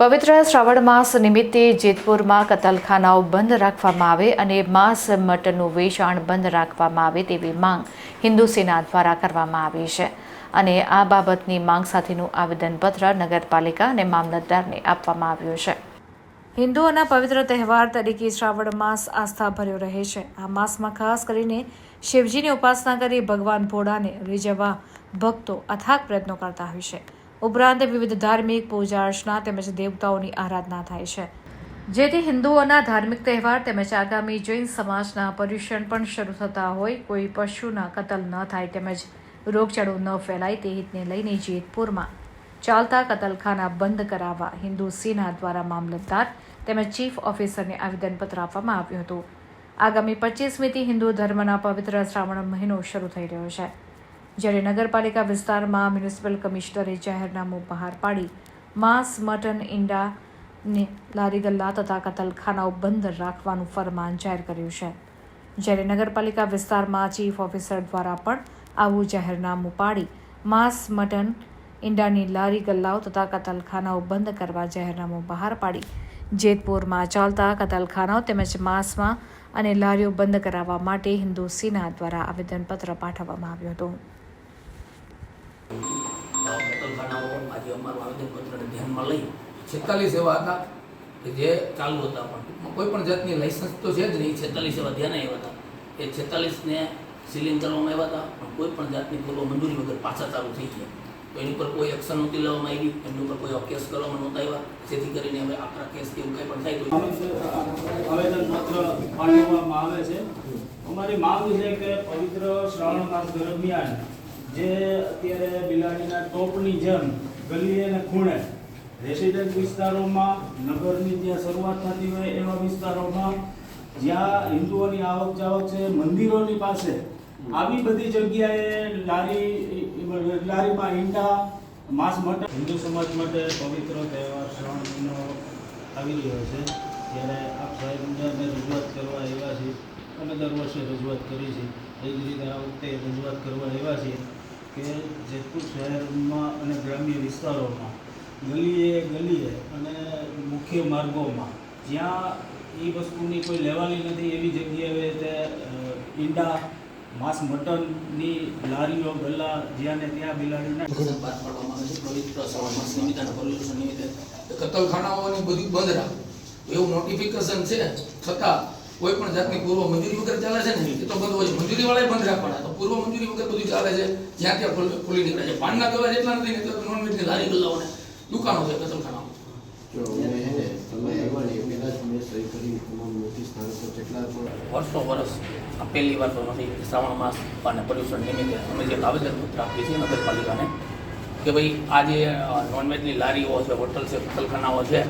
પવિત્ર શ્રાવણ માસ નિમિત્તે જેતપુરમાં કતલખાનાઓ બંધ રાખવામાં આવે અને માંસ મટનનું વેચાણ બંધ રાખવામાં આવે તેવી માંગ હિન્દુ સેના દ્વારા કરવામાં આવી છે. અને આ બાબતની માંગ સાથેનું આવેદનપત્ર નગરપાલિકા અને મામલતદારને આપવામાં આવ્યું છે. હિન્દુઓના પવિત્ર તહેવાર તરીકે શ્રાવણ માસ આસ્થા ભર્યો રહે છે. આ માસમાં ખાસ કરીને શિવજીની ઉપાસના કરી ભગવાન ભોળાને રીઝવવા ભક્તો અથાગ પ્રયત્નો કરતા હોય છે. ઉપરાંત વિવિધ ધાર્મિક પૂજા અર્ચના તેમજ દેવતાઓની આરાધના થાય છે. જેથી હિન્દુઓના ધાર્મિક તહેવાર તેમજ આગામી જૈન સમાજના પર્યુષણ પણ શરૂ થતા હોય, કોઈ પશુના કતલ ન થાય તેમજ રોગચાળો ન ફેલાય તે હિતને લઈને જેતપુરમાં ચાલતા કતલખાના બંધ કરાવવા હિન્દુ સેના દ્વારા મામલતદાર તેમજ ચીફ ઓફિસરને આવેદનપત્ર આપવામાં આવ્યું હતું. આગામી પચીસમીથી હિન્દુ ધર્મના પવિત્ર શ્રાવણ મહિનો શરૂ થઈ રહ્યો છે. જ્યારે નગરપાલિકા વિસ્તારમાં મ્યુનિસિપલ કમિશનરે જાહેરનામું બહાર પાડી, માંસ, મટન ઈંડાને લારી ગલ્લા તથા કતલખાનાઓ બંધ રાખવાનું ફરમાન જાહેર કર્યું છે. જ્યારે નગરપાલિકા વિસ્તારમાં ચીફ ઓફિસર દ્વારા પણ આવું જાહેરનામું પાડી, માંસ, મટન, ઈંડાની લારી ગલ્લાઓ તથા કતલખાનાઓ બંધ કરવા જાહેરનામું બહાર પાડી. જેતપુરમાં ચાલતા કતલખાનાઓ તેમજ માંસમાં અને લારીઓ બંધ કરાવવા માટે હિન્દુ સેના દ્વારા આવેદનપત્ર પાઠવવામાં આવ્યું હતું. છેતાલીસ એવા હતા કે જે ચાલુ હતા પણ. કોઈ પણ જાતની લાઇસન્સ તો છે જ નહીં. છેતાલીસ એવા ધ્યાને આવ્યા હતા. એ છેતાલીસને સીલિંગ કરવામાં આવ્યા હતા, પણ કોઈ પણ જાતની પૂર્વ મંજૂરી વગર પાછા ચાલુ થઈ ગયા. તો એની ઉપર કોઈ એક્શન નહોતી લેવામાં આવી, એમની ઉપર કોઈ કેસ કરવામાં નહોતા આવ્યા. જેથી કરીને હવે આપણા કેસ કે એવું કંઈ પણ થાય આવેદનપત્ર પાઠવવામાં આવે છે. અમારી માંગ છે કે પવિત્ર શ્રાવણ માસ દરમિયાન જે અત્યારે બિલાડીના ટોપની જેમ ગલી અને ખૂણે રેસિડેન્ટ વિસ્તારોમાં, નગરની જ્યાં શરૂઆત થતી હોય એવા વિસ્તારોમાં જ્યાં હિન્દુઓની આવક જાવક છે, મંદિરોની પાસે આવી બધી જગ્યાએ લારી, લારીમાં ઈંડા, માંસ મટન હિન્દુ સમાજ માટે પવિત્ર તહેવાર શ્રાવણ મહિનો આવી રહ્યો છે. ત્યારે આપ સાહેબને રજૂઆત કરવા આવ્યા છીએ અમે દર વર્ષે રજૂઆત કરી છે એ જ રીતે આ વખતે રજૂઆત કરવા આવ્યા છીએ. કે જેતપુર શહેરમાં અને ગ્રામ્ય વિસ્તારોમાં, ગલીએ ગલીએ અને મુખ્ય માર્ગોમાં, જ્યાં એ વસ્તુની કોઈ લેવાની નથી એવી જગ્યાએ તે ઈંડા, માંસ મટનની લારીઓ, ગલ્લા જ્યાં ને ત્યાં બિલાડીના બહાર પાડવામાં આવે છે. પવિત્ર માસ નિમિત્તે પર્યુષણ નિમિત્તે કતલખાનાઓની બધું બંધ રાખ એવું નોટિફિકેશન છે. છતાં કોઈ પણ જાતની પૂર્વ મંજૂરી વગર ચાલે છે ને એ તો બંધ હોય છે. મંજૂરી વાળા બંધ રાખવાના. તો પૂર્વ મંજૂરી વગર બધું ચાલે છે. જ્યાં ત્યાં ખુલ્લી- નીકળે છે. પાનના ગલ્લા જેટલા નથી ને તો નોનવેજની લારી ગલ્લાઓને દુકાનો છે કતલખાનાઓ જો મેં તમે આવ્યા ને એ પહેલાં જ મેં સહી કરી તમામ નોટિસ સ્થાન પર જેટલા પણ વર્ષો વર્ષ આ પહેલી વાર તો નથી. શ્રાવણ માસ અને પર્યુષણ નિમિત્તે અમે જે આવેદનપત્ર આપીએ છીએ નગરપાલિકાને કે ભાઈ આ જે નોનવેજની લારીઓ છે હોટલ છે કતલખાનાઓ છે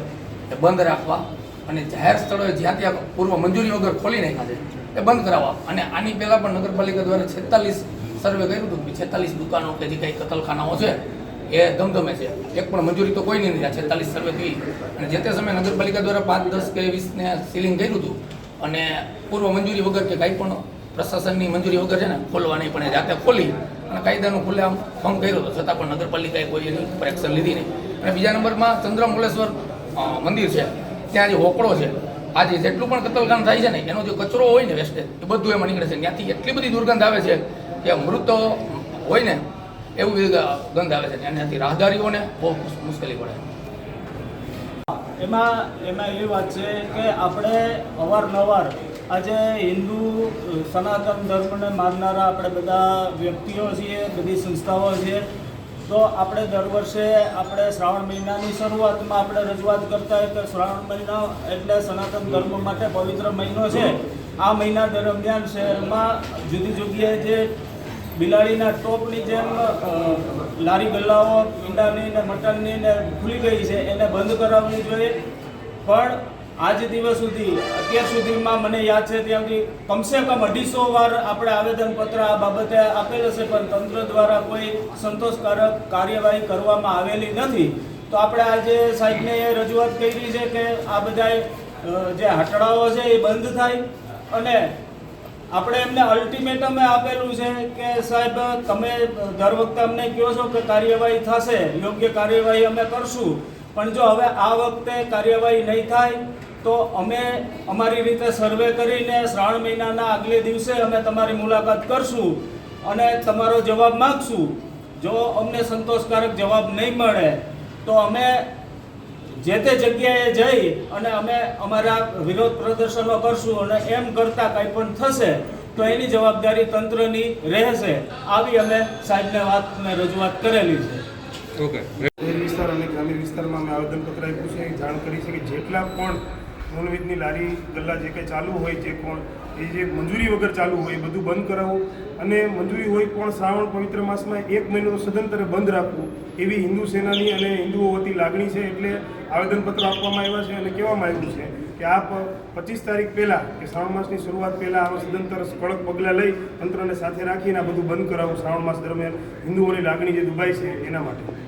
એ બંધ રાખવા. અને જાહેર સ્થળોએ જ્યાં ત્યાં પૂર્વ મંજૂરી વગર ખોલી નાખ્યા છે, એ બંધ કરાવવા. અને આની પહેલાં પણ નગરપાલિકા દ્વારા છેતાલીસ સર્વે કર્યું હતું કે છેતાલીસ દુકાનો કે જે કંઈ કતલખાનાઓ છે, એ ધમધમે છે. એક પણ મંજૂરી તો કોઈ નહીં છેતાલીસ સર્વે થઈ. અને જે તે સમયે નગરપાલિકા દ્વારા પાંચ, દસ કે વીસને સીલિંગ કર્યું હતું અને પૂર્વ મંજૂરી વગર કે કાંઈ પણ પ્રશાસનની મંજૂરી વગર છે ને, ખોલવાની પણ એ જાતે ખોલી અને કાયદાનું ખુલ્લેઆમ ભંગ કર્યો હતો. છતાં પણ નગરપાલિકાએ કોઈ એની ઉપર એક્શન લીધી નહીં. અને બીજા નંબરમાં ચંદ્ર મુલેશ્વર મંદિર છે. ત્યાં જે હોકળો છે. આજે જેટલું પણ કતલખાન થાય છે ને, એનો જે કચરો હોય ને વેસ્ટેજ એ બધું એમાં નીકળે છે. ત્યાંથી એટલી બધી દુર્ગંધ આવે છે કે મૃત હોય ને, એવું ગંધ આવે છે. એનાથી રાહદારીઓને બહુ મુશ્કેલી પડે. એમાં એમાં એ વાત છે કે આપણે અવારનવાર આજે હિન્દુ સનાતન ધર્મને માનનારા આપણે બધા વ્યક્તિઓ છીએ, બધી સંસ્થાઓ છે તો આપણે દર વર્ષે આપણે શ્રાવણ મહિનાની શરૂઆતમાં આપણે રજૂઆત કરતા હોય કે શ્રાવણ મહિનો એટલે સનાતન ધર્મ માટે પવિત્ર મહિનો છે. આ મહિના દરમિયાન શહેરમાં જુદી જુદી જે બિલાડીના ટોપની જેમ લારી ગલ્લાઓ, ઈંડાની ને મટનની ને ખુલી ગઈ છે, એને બંધ કરાવવી જોઈએ. પણ આજ દિવસ સુધી, અત્યાર સુધીમાં મને યાદ છે ત્યાં કમસે કમ અઢીસો વાર આપણે આવેદનપત્ર આ બાબતે આપેલ છે પણ તંત્ર દ્વારા કોઈ સંતોષકારક કાર્યવાહી કરવામાં આવેલી નથી. તો આપણે આજે સાહેબને એ રજૂઆત કરી છે કે આ બધા જે હટડાઓ છે એ બંધ થાય અને આપણે એમને અલ્ટિમેટમ આપેલું છે કે સાહેબ, તમે દર વખતે અમને કહો છો કે કાર્યવાહી થશે, યોગ્ય કાર્યવાહી અમે કરશું. પણ જો હવે આ વખતે કાર્યવાહી નહીં થાય તો અમે અમારી રીતે સર્વે કરીને શ્રાવણ મહિનાના આગલે દિવસે અમે તમારી મુલાકાત કરશું અને તમારો જવાબ માગશું. જો અમને સંતોષકારક જવાબ નહીં મળે તો અમે જે તે જગ્યાએ જઈ અને અમે અમારા વિરોધ પ્રદર્શનો કરશું અને એમ કરતાં કંઈ પણ થશે તો એની જવાબદારી તંત્રની રહેશે. આવી અમે સાહેબને મેં રજૂઆત કરેલી છે. ઓકે. વિસ્તાર અને ગ્રામીણ વિસ્તારમાં અમે આવેદનપત્ર આપ્યું છે. જાણ કરી છે કે જેટલા પણ નોનવેજની લારી ગલ્લા જે કંઈ ચાલુ હોય જે પણ એ જે મંજૂરી વગર ચાલુ હોય એ બધું બંધ કરાવવું અને મંજૂરી હોય પણ શ્રાવણ પવિત્ર માસમાં એક મહિનો સદંતરે બંધ રાખવું. એવી હિન્દુ સેનાની અને હિન્દુઓ વતી લાગણી છે એટલે આવેદનપત્ર આપવામાં આવ્યા છે અને કહેવામાં આવ્યું છે કે આપ પચીસ તારીખ પહેલાં કે શ્રાવણ માસની શરૂઆત પહેલાં આવા સદંતર કડક પગલાં લઈ તંત્રને સાથે રાખીને આ બધું બંધ કરાવવું શ્રાવણ માસ દરમિયાન હિન્દુઓની લાગણી જે દુભાઈ છે એના માટે.